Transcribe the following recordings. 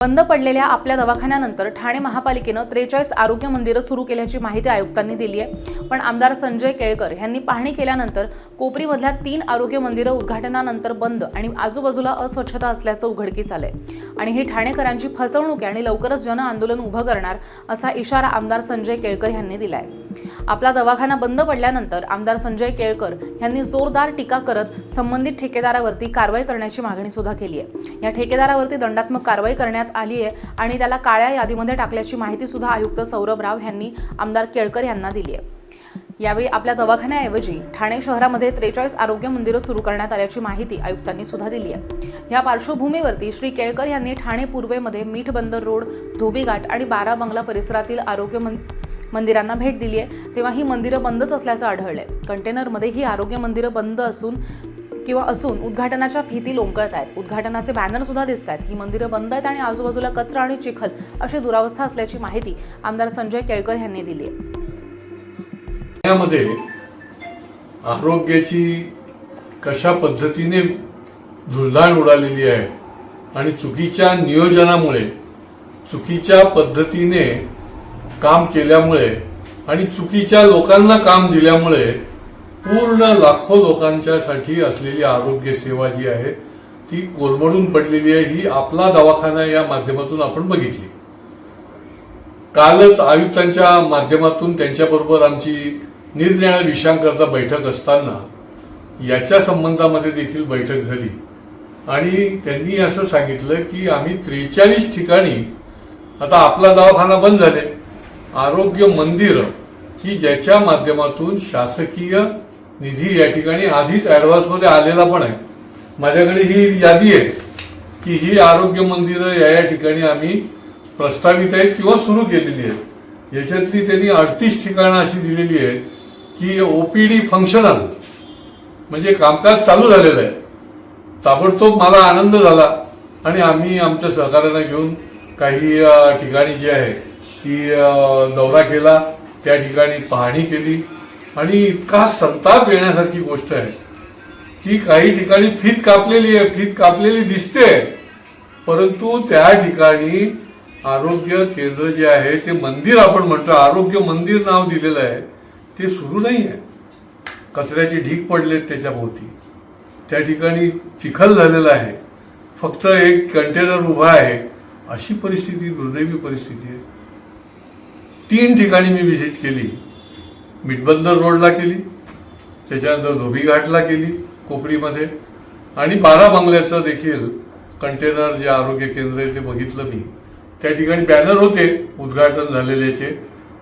बंद पडलेल्या आपल्या दवाखान्यानंतर ठाणे महापालिकेनं त्रेचाळीस आरोग्य मंदिरं सुरू केल्याची माहिती आयुक्तांनी दिली आहे. पण आमदार संजय केळकर यांनी पाहणी केल्यानंतर कोपरीमधल्या तीन आरोग्य मंदिरं उद्घाटनानंतर बंद आणि आजूबाजूला अस्वच्छता असल्याचं उघडकीस आलंय. आणि ही ठाणेकरांची फसवणूक आहे आणि लवकरच जन आंदोलन उभं करणार असा इशारा आमदार संजय केळकर यांनी दिलाय. आपला दवाखाना बंद पडल्यानंतर आमदार संजय केळकर यांनी जोरदार टीका करत संबंधित ठेकेदारावरती कारवाई करण्याची मागणी सुद्धा केली आहे. या ठेकेदारावरती दंडात्मक कारवाई करण्यात आली आहे आणि त्याला काळ्या यादीमध्ये टाकल्याची माहिती सुद्धा आयुक्त सौरभ राव यांनी आमदार केळकर यांना दिली आहे. यावेळी आपल्या दवाखान्याऐवजी ठाणे शहरामध्ये त्रेचाळीस आरोग्य मंदिरं सुरू करण्यात आल्याची माहिती आयुक्तांनी सुद्धा दिली आहे. या पार्श्वभूमीवरती श्री केळकर यांनी ठाणे पूर्वेमध्ये मीठ बंदर रोड धोबीघाट आणि बारा बंगला परिसरातील आरोग्य मंदिरांना भेट दिली आहे. तेव्हा ही मंदिरं बंदच असल्याचं आढळलंय. कंटेनरमध्ये ही आरोग्य मंदिरं बंद असून किंवा असून उद्घाटनाच्या भीती लोंबकळत आहेत. उद्घाटनाचे बॅनर सुद्धा दिसत आहेत. ही मंदिरं बंद आहेत आणि आजूबाजूला कचरा आणि चिखल अशी दुरावस्था असल्याची माहिती आमदार संजय केळकर यांनी दिली आहे. यामध्ये आरोग्याची कशा पद्धतीने धुळधाण उडालेली आहे आणि चुकीच्या नियोजनामुळे चुकीच्या पद्धतीने काम केल्यामुळे आणि चुकीच्या लोकांना काम दिल्यामुळे पूर्ण लाखो लोकांच्यासाठी असलेली आरोग्य सेवा जी आहे ती कोलमडून पडलेली आहे. ही आपला दवाखाना या माध्यमातून आपण बघितली. कालच आयुक्तांच्या माध्यमातून त्यांच्याबरोबर आमची निरनिराळ्या विषयांकरता बैठक असताना याच्या संबंधामध्ये देखील बैठक झाली. आणि त्यांनी असं सांगितलं की आम्ही त्रेचाळीस ठिकाणी आता आपला दवाखाना बंद झाले. आरोग्य मंदिर की ज्याच्या माध्यमातून शासकीय निधी या ठिकाणी आधीच ॲडव्हान्समध्ये आलेला पण आहे. माझ्याकडे ही यादी आहे की ही आरोग्य मंदिरं या या ठिकाणी आम्ही प्रस्तावित आहेत किंवा सुरू केलेली आहेत. याच्यातली त्यांनी अडतीस ठिकाणं अशी दिलेली आहेत की ओ पी डी फंक्शनल म्हणजे कामकाज चालू झालेलं आहे. ताबडतोब मला आनंद झाला आणि आम्ही आमच्या सहकार्यांना घेऊन काही ठिकाणी जी आहे की दौरा केला त्या ठिकाणी पाहणी केली. आणि इतका संताप येण्यासारखी गोष्ट आहे की काही ठिकाणी फीत कापलेली आहे फीत कापलेली दिसते. परंतु त्या ठिकाणी आरोग्य केंद्र जे आहे ते मंदिर आपण म्हणतो आरोग्य मंदिर नाव दिलेलं आहे. ते सुरू नाही आहे. कचऱ्याचे ढीक पडलेत त्याच्याभोवती त्या ठिकाणी चिखल झालेला आहे. फक्त एक कंटेनर उभा आहे. अशी परिस्थिती दुर्दैवी परिस्थिती आहे. तीन ठिकाणी मी व्हिजिट केली. मिटबंदर रोडला केली. त्याच्यानंतर धोबीघाटला केली कोपरीमध्ये आणि बारा बंगल्याचं देखील कंटेनर जे आरोग्य केंद्र आहे ते बघितलं मी. त्या ठिकाणी बॅनर होते उद्घाटन झालेल्याचे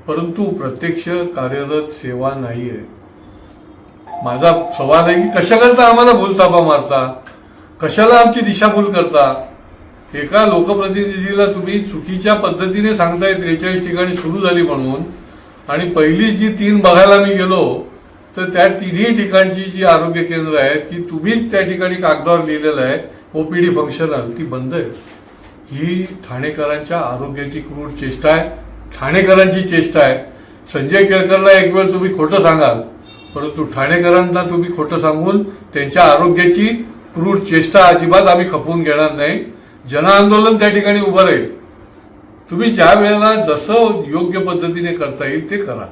परंतु प्रत्यक्ष कार्यरत सेवा नाही आहे माझा सवाल आहे की कशा करता आम्हाला भूलतापा मारता? कशाला आमची दिशाभूल करता? एका लोकप्रतिनिधीला तुम्ही चुकीच्या पद्धतीने सांगताय त्रेचाळीस ठिकाणी सुरू झाली म्हणून. आणि पहिली जी तीन बघायला मी गेलो तर त्या तिन्ही ठिकाणची जी आरोग्य केंद्र आहे ती तुम्हीच त्या ठिकाणी कागदावर लिहिलेलं आहे ओपीडी फंक्शनल ती बंद आहे. ही ठाणेकरांच्या आरोग्याची क्रूर चेष्टा आहे. ठाणेकरांची चेष्टा आहे. संजय केळकरला एक वेळ तुम्ही खोटं सांगाल परंतु ठाणेकरांना तुम्ही खोटं सांगून त्यांच्या आरोग्याची क्रूर चेष्टा अजिबात आम्ही खपवून घेणार नाही. जनआंदोलन त्या ठिकाणी उभं राहील. तुम्ही ज्या वेळेला जसं योग्य पद्धतीने करता येईल ते करा.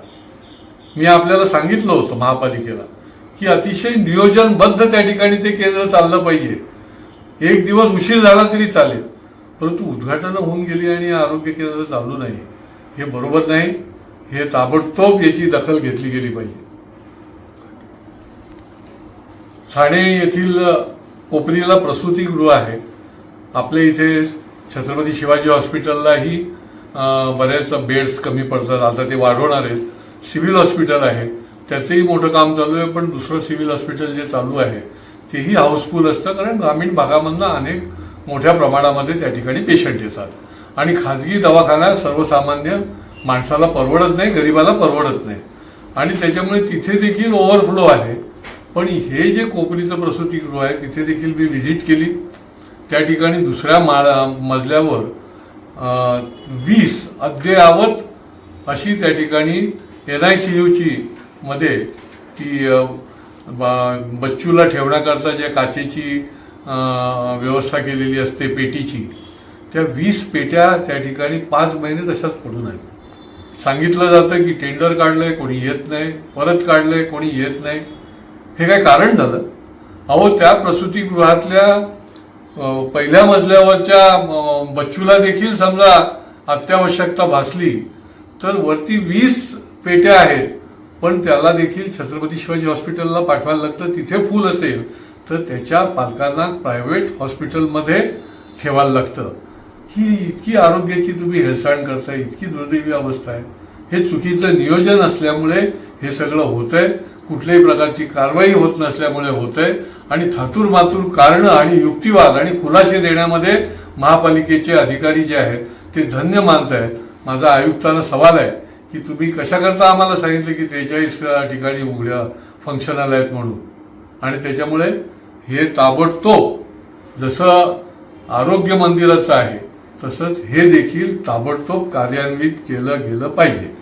मी आपल्याला सांगितलं होतं महापालिकेला की अतिशय नियोजनबद्ध त्या ठिकाणी ते केंद्र चाललं पाहिजे. एक दिवस उशीर झाला तरी चालेल परंतु उद्घाटनं होऊन गेली आणि आरोग्य केंद्र चालू नाही. हे बरोबर नाही हे ताबडतोब याची दखल घेतली गेली पाहिजे. ठाणे येथील कोपरीला प्रसूतीगृह आहे. आपल्या इथे छत्रपती शिवाजी हॉस्पिटललाही बऱ्याच बेड्स कमी पडतात. आता ते वाढवणार आहेत. सिव्हिल हॉस्पिटल आहे. त्याचंही मोठं काम चालू आहे पण दुसरं सिव्हिल हॉस्पिटल जे चालू आहे तेही हाऊसफुल असतं कारण ग्रामीण भागामधनं अनेक मोठ्या प्रमाणामध्ये त्या ठिकाणी पेशंट येतात. आणि खाजगी दवाखाना सर्वसामान्य माणसाला परवडत नाही गरिबाला परवडत नाही. आणि त्याच्यामुळे तिथे देखील ओव्हरफ्लो आहे. पण हे जे कोपरीचं प्रसूतीगृह आहे तिथे देखील मी व्हिजिट केली. त्या ठिकाणी दुसऱ्या माळा मजल्यावर वीस अद्ययावत अशी त्या ठिकाणी एन आय सी यूची मध्ये ती बच्चूला ठेवण्याकरता ज्या काचेची व्यवस्था केलेली असते पेटीची त्या वीस पेट्या त्या ठिकाणी पाच महिने तशाच पडून आहेत. सांगितलं जातं की टेंडर काढलंय कोणी येत नाही परत काढलंय कोणी येत नाही. हे काय कारण झालं? अहो त्या प्रसूतीगृहातल्या पहिल्या मजल्यावरच्या बच्चूला देखील समजा अत्यावश्यकता भासली तर वरती वीस पेट्या आहेत पण त्याला देखील छत्रपती शिवाजी हॉस्पिटलला पाठवायला लागतं तिथे फुल असेल तर त्याच्या पालकांना प्रायव्हेट हॉस्पिटलमध्ये ठेवायला लागतं. ही इतकी आरोग्याची तुम्ही हेळसांड करताय इतकी दुर्दैवी अवस्था आहे. हे चुकीचं नियोजन असल्यामुळे हे सगळं होतंय कुठल्याही प्रकारची कारवाई होत नसल्यामुळे होतंय. आणि थातूर मातूर कारणं आणि युक्तिवाद आणि खुलासे देण्यामध्ये महापालिकेचे अधिकारी जे आहेत ते धन्य मानत आहेत. माझा आयुक्तांना सवाल आहे की तुम्ही कशाकरता आम्हाला सांगितलं की त्रेचाळीस ठिकाणी उघड्या फंक्शनल आहेत म्हणून? आणि त्याच्यामुळे हे ताबडतोब जसं आरोग्य मंदिराचं आहे तसंच हे देखील ताबडतोब कार्यान्वित केलं गेलं पाहिजे.